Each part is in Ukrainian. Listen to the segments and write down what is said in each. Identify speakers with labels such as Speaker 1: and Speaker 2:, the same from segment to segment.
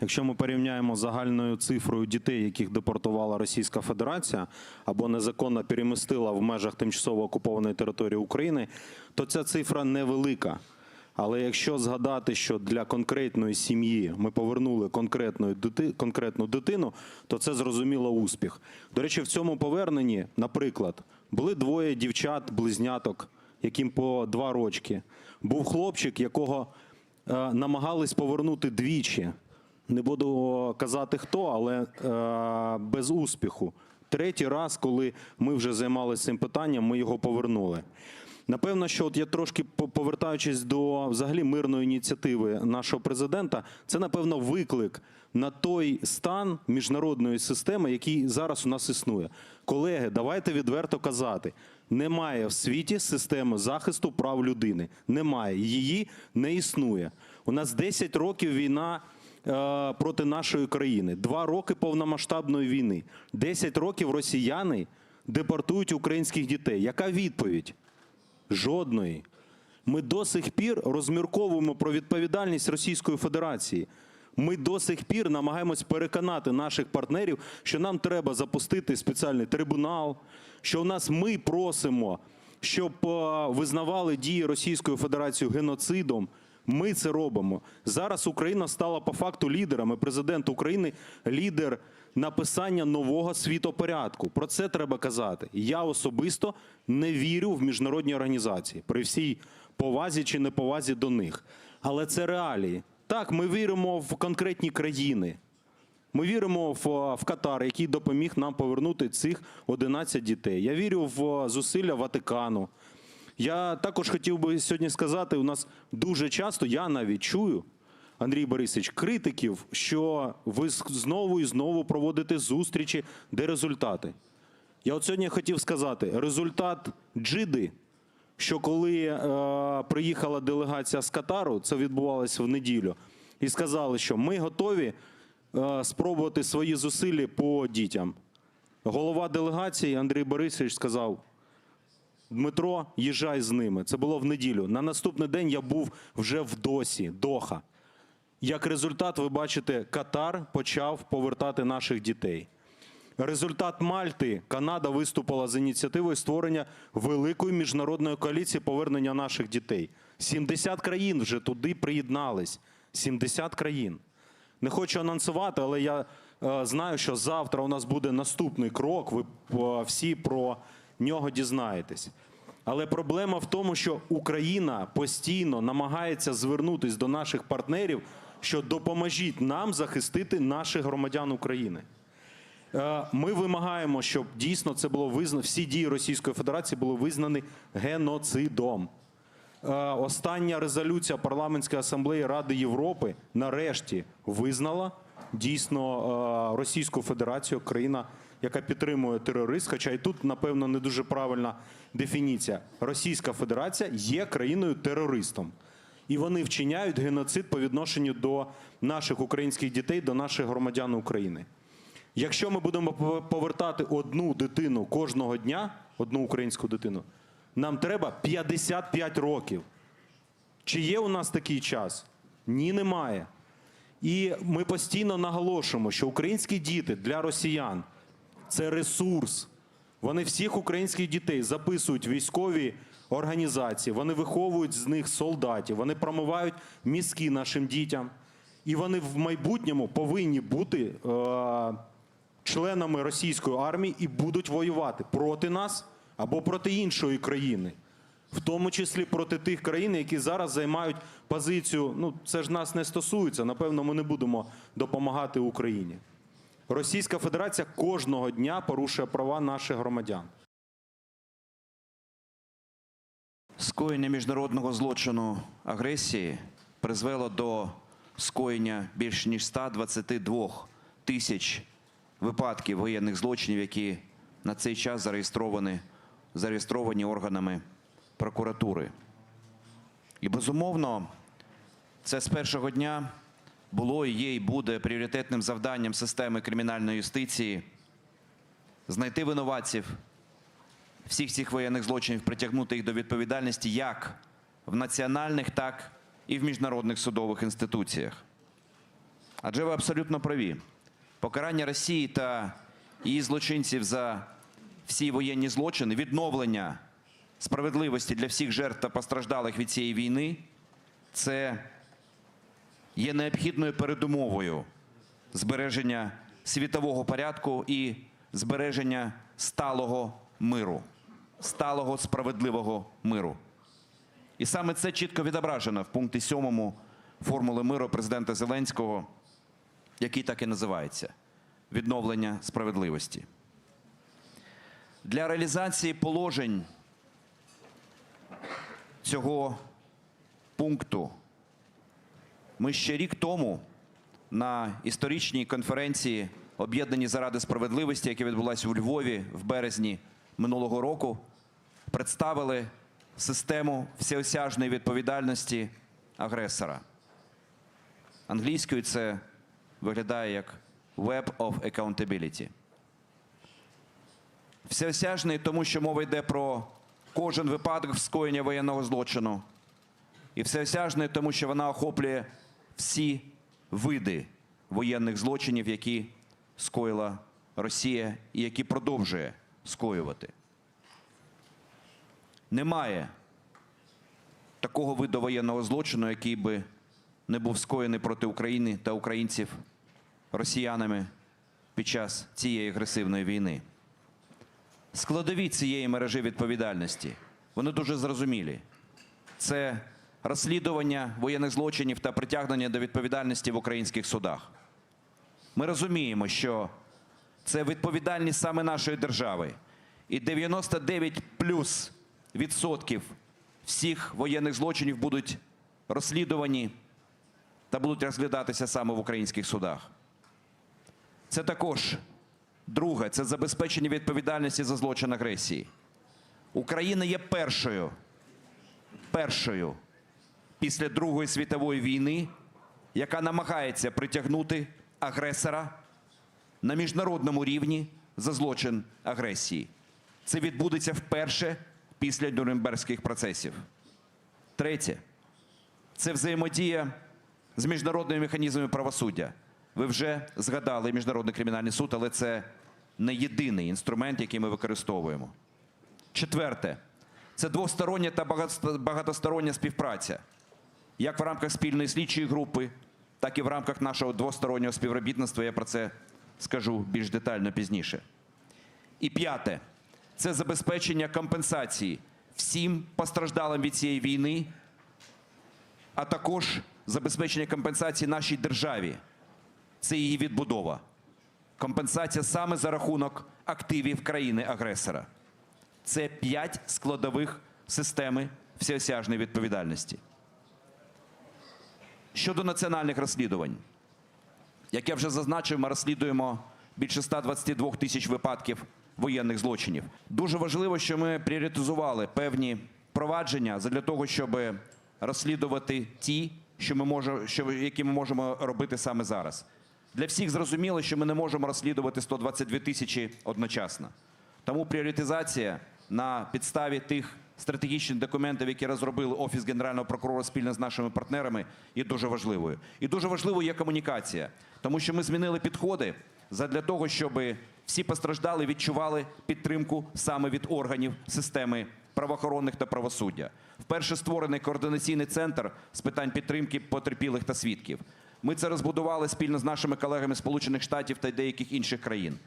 Speaker 1: Якщо ми порівняємо з загальною цифрою дітей, яких депортувала Російська Федерація або незаконно перемістила в межах тимчасово окупованої території України, то ця цифра невелика. Але якщо згадати, що для конкретної сім'ї ми повернули конкретну, дити, конкретну дитину, то це зрозуміло успіх. До речі, в цьому поверненні, наприклад, були двоє дівчат-близняток, яким по два рочки. Був хлопчик, якого е, намагались повернути двічі. Не буду казати хто, але е, без успіху. Третій раз, коли ми вже займалися цим питанням, ми його повернули. Напевно, що от я трошки по- повертаючись до взагалі мирної ініціативи нашого президента, це напевно виклик на той стан міжнародної системи, який зараз у нас існує. Колеги, давайте відверто казати: немає в світі системи захисту прав людини. Немає її не існує. У нас 10 років війна проти нашої країни, два роки повномасштабної війни, 10 років росіяни депортують українських дітей. Яка відповідь? Жодної. Ми до сих пір розмірковуємо про відповідальність Російської Федерації. Ми до сих пір намагаємось переконати наших партнерів, що нам треба запустити спеціальний трибунал, що в нас ми просимо, щоб е, визнавали дії Російської Федерації геноцидом. Ми це робимо. Зараз Україна стала по факту лідером. і Президент України лідер написання нового світопорядку. Про це треба казати. Я особисто не вірю в міжнародні організації при всій повазі чи неповазі до них. Але це реалії. Так, ми віримо в конкретні країни. Ми віримо в, в Катар, який допоміг нам повернути цих 11 дітей. Я вірю в зусилля Ватикану. Я також хотів би сьогодні сказати: у нас дуже часто я навіть чую, Андрій Борисович, критиків, що ви знову і знову проводите зустрічі, де результати. Я от сьогодні хотів сказати: результат джиди, що коли е, приїхала делегація з Катару, це відбувалося в неділю, і сказали, що ми готові е, спробувати свої зусилля по дітям. Голова делегації Андрій Борисович сказав: Дмитро, їжджай з ними. Це було в неділю. На наступний день я був вже в Досі, Доха. Як результат, ви бачите, Катар почав повертати наших дітей. Результат Мальти Канада виступила з ініціативою створення великої міжнародної коаліції повернення наших дітей. 70 країн вже туди приєднались. 70 країн. Не хочу анонсувати, але я е, знаю, що завтра у нас буде наступний крок. Ви е, всі про нього дізнаєтесь. Але проблема в тому, що Україна постійно намагається звернутися до наших партнерів, що допоможіть нам захистити наших громадян України. Е, Ми вимагаємо, щоб дійсно це було визнано, всі дії Російської Федерації були визнані геноцидом. Е, Остання резолюція парламентської асамблеї Ради Європи нарешті визнала дійсно е, Російську Федерацію, країна, яка підтримує тероризм. Хоча і тут, напевно, не дуже правильна дефініція. Російська Федерація є країною терористом. І вони вчиняють геноцид по відношенню до наших українських дітей, до наших громадян України. Якщо ми будемо повертати одну дитину кожного дня, одну українську дитину, нам треба 55 років. Чи є у нас такий час? Ні, немає. І ми постійно наголошуємо, що українські діти для росіян це ресурс. Вони всіх українських дітей записують військові організації, вони виховують з них солдатів, вони промивають мізки нашим дітям. І вони в майбутньому повинні бути е, членами російської армії і будуть воювати проти нас або проти іншої країни, в тому числі проти тих країн, які зараз займають позицію. Ну, це ж нас не стосується. Напевно, ми не будемо допомагати Україні. Російська Федерація кожного дня порушує права наших громадян.
Speaker 2: Скоєння міжнародного злочину агресії призвело до скоєння більш ніж 122 тисяч випадків воєнних злочинів, які на цей час зареєстровані, зареєстровані органами прокуратури. І безумовно, це з першого дня було є, і буде пріоритетним завданням системи кримінальної юстиції знайти винуватців всіх цих воєнних злочинів, притягнути їх до відповідальності як в національних, так і в міжнародних судових інституціях. Адже ви абсолютно праві. Покарання Росії та її злочинців за всі воєнні злочини, відновлення справедливості для всіх жертв та постраждалих від цієї війни це є необхідною передумовою збереження світового порядку і збереження сталого миру, сталого справедливого миру. І саме це чітко відображено в пункті 7 формули миру президента Зеленського, який так і називається відновлення справедливості. Для реалізації положень цього пункту ми ще рік тому на історичній конференції Об'єднані заради справедливості, яка відбулася у Львові в березні минулого року, представили систему всеосяжної відповідальності агресора. Англійською це виглядає як Web of Accountability. Всеосяжний, тому що мова йде про кожен випадок скоєння воєнного злочину. І всеосяжний, тому що вона охоплює всі види воєнних злочинів, які скоїла Росія і які продовжує скоювати. Немає такого виду воєнного злочину, який би не був скоєний проти України та українців росіянами під час цієї агресивної війни. Складові цієї мережі відповідальності вони дуже зрозумілі. Це розслідування воєнних злочинів та притягнення до відповідальності в українських судах. Ми розуміємо, що це відповідальність саме нашої держави. І 99 плюс відсотків всіх воєнних злочинів будуть розслідувані та будуть розглядатися саме в українських судах. Це також друге це забезпечення відповідальності за злочин агресії. Україна є першою, першою після Другої світової війни, яка намагається притягнути агресора на міжнародному рівні за злочин агресії. Це відбудеться вперше після Нюрнберзьких процесів. Третє це взаємодія з міжнародними механізмами правосуддя. Ви вже згадали Міжнародний кримінальний суд, але це не єдиний інструмент, який ми використовуємо. Четверте це двостороння та багатостороння співпраця, як в рамках спільної слідчої групи, так і в рамках нашого двостороннього співробітництва. Я про це скажу більш детально пізніше. І п'яте це забезпечення компенсації всім постраждалим від цієї війни, а також забезпечення компенсації нашій державі. Це її відбудова. Компенсація саме за рахунок активів країни-агресора. Це п'ять складових системи всеосяжної відповідальності. Щодо національних розслідувань, як я вже зазначив, ми розслідуємо більше 122 тисяч випадків воєнних злочинів. Дуже важливо, що ми пріоритизували певні провадження для того, щоб розслідувати ті, що ми можемо, що, які ми можемо робити саме зараз. Для всіх зрозуміло, що ми не можемо розслідувати 122 тисячі одночасно. Тому пріоритизація на підставі тих стратегічних документів, які розробили Офіс Генерального прокурора спільно з нашими партнерами, є дуже важливою. І дуже важливою є комунікація, тому що ми змінили підходи для того, щоб всі постраждали відчували підтримку саме від органів системи правоохоронних та правосуддя. Вперше створений координаційний центр з питань підтримки потерпілих та свідків. Ми це розбудували спільно з нашими колегами Сполучених Штатів та деяких інших країн.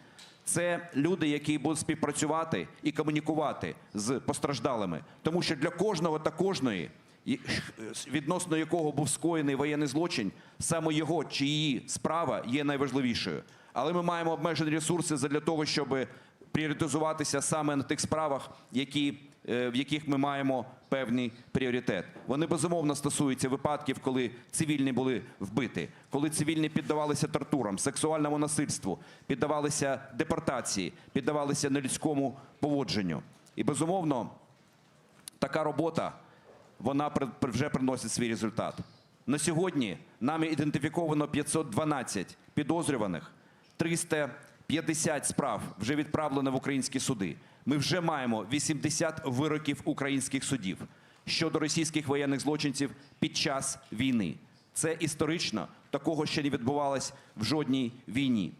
Speaker 2: Це люди, які будуть співпрацювати і комунікувати з постраждалими, тому що для кожного та кожної, відносно якого був скоєний воєнний злочин, саме його чи її справа є найважливішою. Але ми маємо обмежені ресурси для того, щоб пріоритизуватися саме на тих справах, які, е, в яких ми маємо певний пріоритет. Вони безумовно стосуються випадків, коли цивільні були вбиті, коли цивільні піддавалися тортурам, сексуальному насильству, піддавалися депортації, піддавалися нелюдському поводженню. І безумовно, така робота вона вже приносить свій результат. На сьогодні нами ідентифіковано 512 підозрюваних, 350 справ вже відправлено в українські суди. Ми вже маємо 80 вироків українських судів щодо російських воєнних злочинців під час війни. Це історично, такого ще не відбувалось в жодній війні.